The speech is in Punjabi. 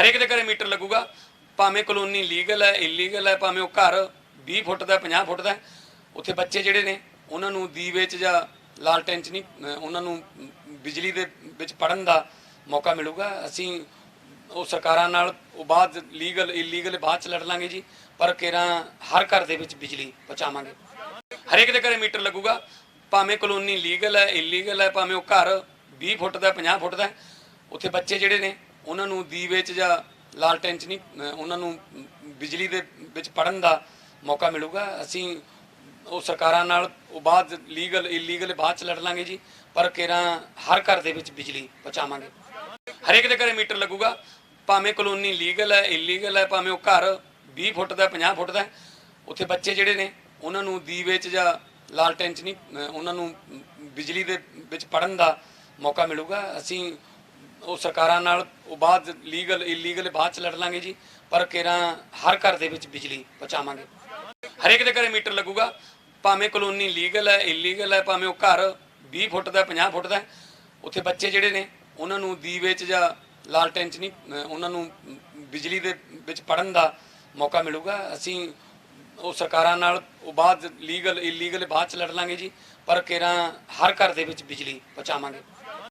ਹਰੇਕ ਦੇ ਘਰੇ ਮੀਟਰ ਲੱਗੂਗਾ। ਭਾਵੇਂ ਕਲੋਨੀ ਲੀਗਲ ਹੈ ਇਲੀਗਲ ਹੈ, ਭਾਵੇਂ ਉਹ ਘਰ 20 ਫੁੱਟ ਦਾ 50 ਫੁੱਟ ਦਾ ਉੱਥੇ ਬੱਚੇ ਜਿਹੜੇ ਨੇ, ਉਹਨਾਂ ਨੂੰ ਦੀਵੇ 'ਚ ਜਾਂ ਲਾਲਟੈਨ 'ਚ ਨਹੀਂ ਉਹਨਾਂ ਨੂੰ ਬਿਜਲੀ ਦੇ ਵਿੱਚ ਪੜਨ ਦਾ ਮੌਕਾ ਮਿਲੂਗਾ। ਅਸੀਂ ਉਹ ਸਰਕਾਰਾਂ ਨਾਲ, ਉਹ ਬਾਅਦ ਲੀਗਲ ਇਲੀਗਲ ਬਾਅਦ ਚ ਲੜ ਲਾਂਗੇ ਜੀ, ਪਰ ਕਿਰਾਂ ਹਰ ਘਰ ਦੇ ਵਿੱਚ ਬਿਜਲੀ ਪਹੁੰਚਾਵਾਂਗੇ। ਹਰੇਕ ਦੇ ਘਰੇ ਮੀਟਰ ਲੱਗੂਗਾ। ਭਾਵੇਂ ਕਲੋਨੀ ਲੀਗਲ ਹੈ ਇਲੀਗਲ ਹੈ, ਭਾਵੇਂ ਉਹ ਘਰ 20 ਫੁੱਟ ਦਾ 50 ਫੁੱਟ ਦਾ ਉੱਥੇ ਬੱਚੇ ਜਿਹੜੇ ਨੇ ਉਹਨਾਂ ਨੂੰ ਦੀਵੇ 'ਚ ਜਾਂ ਲਾਲਟੈਨ 'ਚ ਨਹੀਂ ਉਹਨਾਂ ਨੂੰ ਬਿਜਲੀ ਦੇ ਵਿੱਚ ਪੜਨ ਦਾ ਮੌਕਾ ਮਿਲੂਗਾ। ਅਸੀਂ ਉਹ ਸਰਕਾਰਾਂ ਨਾਲ ਉਹ ਬਾਅਦ ਲੀਗਲ ਇਲੀਗਲ ਬਾਅਦ ਚ ਲੜ ਲਾਂਗੇ ਜੀ, ਪਰ ਕਿਰਾਂ ਹਰ ਘਰ ਦੇ ਵਿੱਚ ਬਿਜਲੀ ਪਹੁੰਚਾਵਾਂਗੇ। ਹਰੇਕ ਦੇ ਘਰੇ ਮੀਟਰ ਲੱਗੂਗਾ। ਭਾਵੇਂ ਕਲੋਨੀ ਲੀਗਲ ਹੈ ਇਲੀਗਲ ਹੈ, ਭਾਵੇਂ ਉਹ ਘਰ 20 ਫੁੱਟ ਦਾ 50 ਫੁੱਟ ਦਾ ਉੱਥੇ ਬੱਚੇ ਜਿਹੜੇ ਨੇ, ਉਹਨਾਂ ਨੂੰ ਦੀਵੇ 'ਚ ਜਾਂ ਲਾਲਟੈਨ 'ਚ ਨਹੀਂ ਉਹਨਾਂ ਨੂੰ ਬਿਜਲੀ ਦੇ ਵਿੱਚ ਪੜਨ ਦਾ ਮੌਕਾ ਮਿਲੂਗਾ। ਅਸੀਂ ਉਹ ਸਰਕਾਰਾਂ ਨਾਲ ਉਹ ਬਾਅਦ ਲੀਗਲ ਇਲੀਗਲ ਬਾਅਦ ਚ ਲੜ ਲਾਂਗੇ ਜੀ। ਪਰ ਕਿਰਾਂ ਹਰ ਘਰ ਦੇ ਵਿੱਚ ਬਿਜਲੀ ਪਹੁੰਚਾਵਾਂਗੇ। ਹਰੇਕ ਦੇ ਘਰੇ ਮੀਟਰ ਲੱਗੂਗਾ। ਭਾਵੇਂ ਕਲੋਨੀ ਲੀਗਲ ਹੈ ਇਲੀਗਲ ਹੈ, ਭਾਵੇਂ ਉਹ ਘਰ 20 ਫੁੱਟ ਦਾ 50 ਫੁੱਟ ਦਾ ਉੱਥੇ ਬੱਚੇ ਜਿਹੜੇ ਨੇ, ਉਹਨਾਂ ਨੂੰ ਦੀਵੇ 'ਚ ਜਾਂ ਲਾਲਟੈਨ 'ਚ ਨਹੀਂ ਉਹਨਾਂ ਨੂੰ ਬਿਜਲੀ ਦੇ ਵਿੱਚ ਪੜਨ ਦਾ ਮੌਕਾ ਮਿਲੂਗਾ। ਅਸੀਂ ਉਹ ਸਰਕਾਰਾਂ ਨਾਲ ਉਹ ਬਾਅਦ ਲੀਗਲ ਇਲੀਗਲ ਬਾਅਦ ਚ ਲੜ ਲਾਂਗੇ ਜੀ। ਪਰ ਕਿਰਾਂ ਹਰ ਘਰ ਦੇ ਵਿੱਚ ਬਿਜਲੀ ਪਹੁੰਚਾਵਾਂਗੇ।